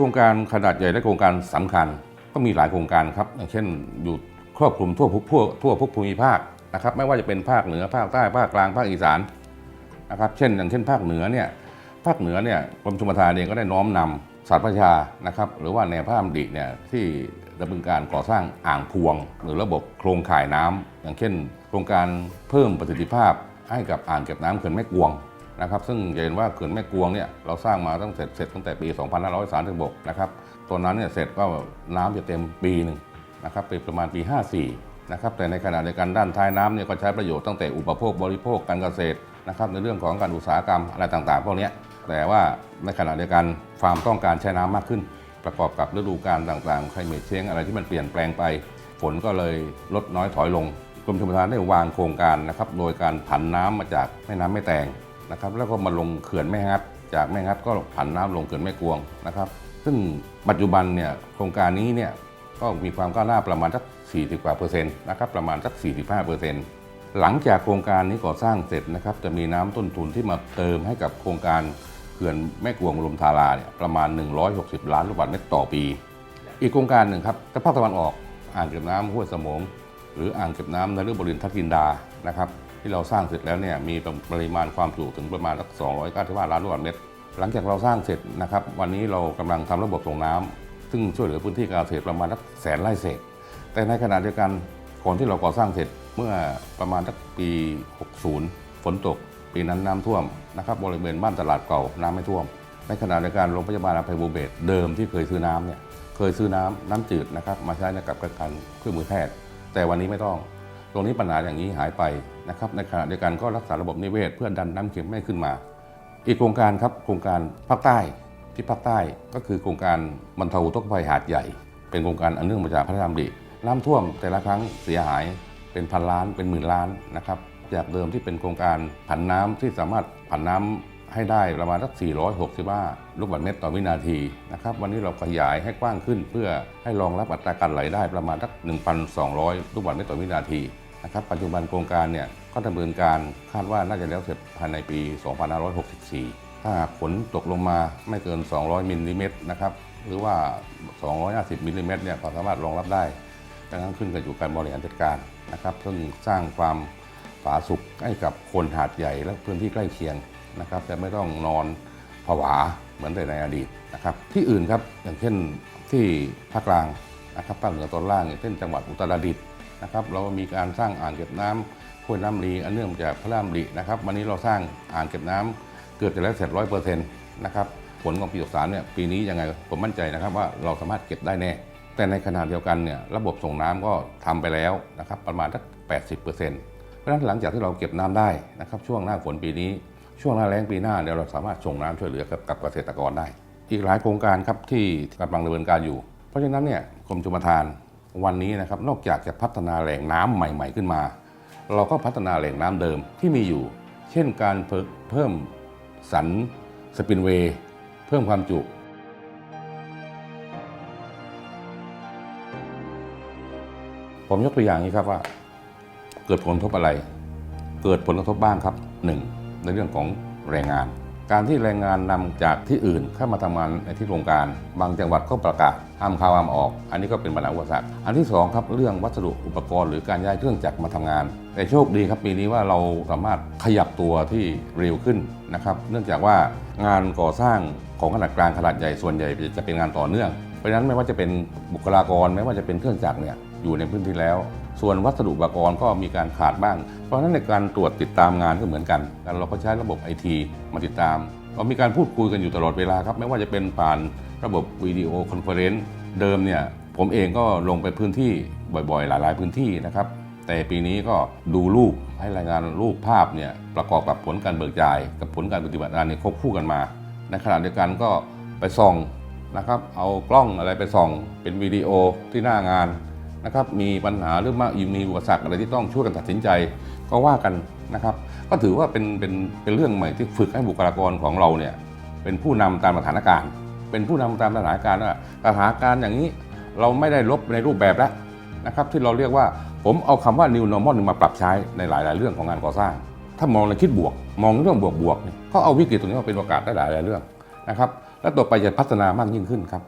ือโครงการขนาดใหญ่และโครงการสำคัญก็มีหลายโครงการครับอย่างเช่นอยู่ครอบคลุมทั่วทั่วทั่วทุกภูมิภาคนะครับ ไม่ว่าจะเป็นภาคเหนือภาคใต้ภาคกลางภาคอีสานนะครับ เช่น อย่างเช่น ภาคเหนือเนี่ยภาคเหนือเนี่ยกรมชลประทานเองก็ได้น้อมนำสารประชานะครับ หรือว่าแนวพระราชดำริเนี่ยที่ดำเนินการก่อสร้างอ่างพวง หรือระบบโครงข่ายน้ำอย่างเช่น โครงการเพิ่มประสิทธิภาพให้กับอ่างเก็บน้ำเขื่อนแม่กวง นะครับซึ่งจะเห็นว่าเขื่อนแม่กวงเนี่ยเราสร้างมาตั้งเสร็จเสร็จตั้งแต่ปี 2536 นะครับตอนนั้นเนี่ยเสร็จก็น้ำจะเต็มปีหนึ่งนะครับเป็นประมาณปี 54 นะครับแต่ในขณะเดียวกันด้านท้ายน้ำเนี่ยก็ใช้ประโยชน์ตั้งแต่อุปโภคบริโภคการเกษตรนะครับในเรื่องของการอุตสาหกรรมอะไรต่างๆพวกนี้แต่ว่าในขณะเดียวกันฟาร์มต้องการใช้น้ำมากขึ้น ประกอบกับฤดูกาลต่างๆ ไคลเมทเชงอะไรที่มันเปลี่ยนแปลงไป ฝนก็เลยลดน้อยถอยลงกรมชลประทานได้วางโครงการนะครับโดยการผันน้ำมาจากแม่น้ำแม่แตง นะครับแล้วก็มาลงเขื่อนแม่งัด จากแม่งัดก็ผันน้ำลงเขื่อนแม่กวงนะครับ ซึ่งปัจจุบันเนี่ยโครงการนี้เนี่ยก็มีความก้าวหน้าประมาณสัก 40 กว่าเปอร์เซ็นต์นะครับประมาณสัก 45เปอร์เซ็นต์หลังจากโครงการนี้ก่อสร้างเสร็จนะครับจะมีน้ำต้นทุนที่มาเติมให้กับโครงการเขื่อนแม่กวงลมทาราเนี่ยประมาณ 160 ล้านลูกบาศก์เมตรต่อปี อีกโครงการหนึ่งครับทางภาคตะวันออกอ่างเก็บน้ำห้วยสมงหรืออ่างเก็บน้ำนฤบดินทักกินดานะครับ ที่เราสร้างเสร็จแล้วเนี่ยมีปริมาณความจุถึงประมาณสัก295ล้านลูกบาศก์เมตร หลังจากเราสร้างเสร็จนะครับวันนี้เรากำลังทำระบบส่งน้ำซึ่งช่วยเหลือพื้นที่การเกษตรประมาณสักแสนไร่เศษ แต่ในขณะเดียวกันก่อนที่เราก่อสร้างเสร็จเมื่อประมาณสักปี 60 ฝนตก ปีนั้นน้ำท่วมนะครับบริเวณบ้านตลาดเก่าน้ำไม่ท่วม ในขณะเดียวกันโรงพยาบาลอภัยภูเบศเดิมที่เคยซื้อน้ำเนี่ยเคยซื้อน้ำน้ำจืดนะครับมาใช้ในกับการเครื่องมือแพทย์แต่วันนี้ไม่ต้อง ตรงนี้ปัญหาอย่างนี้หายไปนะครับในขณะเดียวกันก็รักษาระบบนิเวศ เพื่อดันน้ำเค็มไม่ขึ้นมา อีกโครงการครับโครงการภาคใต้ที่ภาคใต้ก็คือโครงการบรรเทาอุกภัยหาดใหญ่ เป็นโครงการอันเนื่องมาจากพระราชดำริน้ำท่วมแต่ละครั้งเสียหายเป็นพันล้านเป็นหมื่นล้านนะครับจากเดิมที่เป็นโครงการผันน้ำที่สามารถผันน้ำ ให้ได้ประมาณสัก 465 ลูกบาศก์เมตรต่อวินาทีนะครับวันนี้เราขยายให้กว้างขึ้น เพื่อให้รองรับอัตราการไหลได้ประมาณสัก 1,200 ลูกบาศก์เมตรต่อวินาทีนะครับปัจจุบันโครงการเนี่ยก็ดำเนินการคาดว่าน่าจะแล้วเสร็จภายในปี 2564 ถ้าหากฝนตกลงมาไม่เกิน 200มิลลิเมตรนะครับหรือว่า 250มิลลิเมตรเนี่ยก็สามารถรองรับได้ดังนั้นขึ้นกับอยู่การบริหารจัดการนะครับซึ่งสร้างความผาสุกให้กับคนหาดใหญ่และพื้นที่ใกล้เคียง นะครับแต่ไม่ต้องนอนผวาเหมือนแต่ในอดีตนะครับที่อื่นครับอย่างเช่นที่ภาคกลางนะครับภาคเหนือตอนล่างอย่างเช่นจังหวัดอุตรดิตถ์นะครับเรามีการสร้างอ่างเก็บน้ำห้วยน้ำรีอันเนื่องมาจากพระรามรีนะครับวันนี้เราสร้างอ่างเก็บน้ำเกือบจะแล้วเสร็จร้อยเปอร์เซ็นต์นะครับผลของปี63เนี่ยปีนี้ยังไงผมมั่นใจนะครับว่าเราสามารถเก็บได้แน่ แต่ในขณะเดียวกันเนี่ยระบบส่งน้ำก็ทำไปแล้วนะครับประมาณสัก80%เพราะฉะนั้นหลังจากที่เราเก็บน้ำได้นะครับช่วงหน้าฝนปีนี้ ช่วงหน้าแล้งปีหน้าเดี๋ยวเราสามารถส่งน้ำช่วยเหลือกับกับเกษตรกรได้ อีกหลายโครงการครับที่กำลังดำเนินการอยู่ เพราะฉะนั้นเนี่ยกรมชลประทานวันนี้นะครับนอกจากจะพัฒนาแหล่งน้ำใหม่ ๆ ขึ้นมา เราก็พัฒนาแหล่งน้ำเดิมที่มีอยู่ เช่นการเพิ่มสันสปินเวย์เพิ่มความจุผมยกตัวอย่างนี้ครับว่า เกิดผลกระทบอะไร เกิดผลกระทบบ้างครับหนึ่ง ในเรื่องของแรงงาน การที่แรงงานนำจากที่อื่นเข้ามาทำงานในที่โรงการ บางจังหวัดก็ประกาศห้ามเข้าห้ามออก อันนี้ก็เป็นปัญหาอุปสรรคอันที่สองครับเรื่องวัสดุอุปกรณ์หรือการย้ายเครื่องจักรมาทำงาน แต่โชคดีครับปีนี้ว่าเราสามารถขยับตัวที่เร็วขึ้นนะครับ เนื่องจากว่างานก่อสร้างของขนาดกลางขนาดใหญ่ส่วนใหญ่จะเป็นงานต่อเนื่อง เพราะฉะนั้นไม่ว่าจะเป็นบุคลากรไม่ว่าจะเป็นเครื่องจักรเนี่ยอยู่ในพื้นที่แล้ว ส่วนวัสดุอุปกรณ์ก็มีการขาดบ้าง เพราะฉะนั้นในการตรวจติดตามงานก็เหมือนกัน เราก็ใช้ระบบไอทีมาติดตาม เรามีการพูดคุยกันอยู่ตลอดเวลาครับ ไม่ว่าจะเป็นผ่านระบบวิดีโอคอนเฟอเรนซ์เดิมเนี่ยผมเองก็ลงไปพื้นที่บ่อยๆ หลาย ๆ พื้นที่นะครับ แต่ปีนี้ก็ดูรูปให้รายงานรูปภาพเนี่ยประกอบกับผลการเบิกจ่าย กับผลการปฏิบัติงานเนี่ยควบคู่กันมา ในขณะเดียวกันก็ไปส่องนะครับ เอากล้องอะไรไปส่อง เป็นวิดีโอที่หน้างาน นะครับมีปัญหาหรือมามีอุปสรรคอะไรที่ต้องช่วยกันตัดสินใจก็ว่ากันนะครับ ก็ถือว่าเป็นเป็นเป็นเรื่องใหม่ที่ฝึกให้บุคลากรของเราเนี่ยเป็นผู้นำตามสถานการณ์ เป็นผู้นำตามสถานการณ์ว่าสถานการณ์อย่างนี้เราไม่ได้ลบในรูปแบบแล้วนะครับที่เราเรียกว่าผมเอาคำว่า new normal มาปรับใช้ในหลาย ๆ เรื่องของงานก่อสร้าง ถ้ามองในคิดบวก มองเรื่องบวกบวกๆเนี่ยก็เอาวิกฤตตรงนี้มาเป็นโอกาสได้หลาย ๆ เรื่องนะครับ และต่อไปจะพัฒนามากยิ่งขึ้นครับ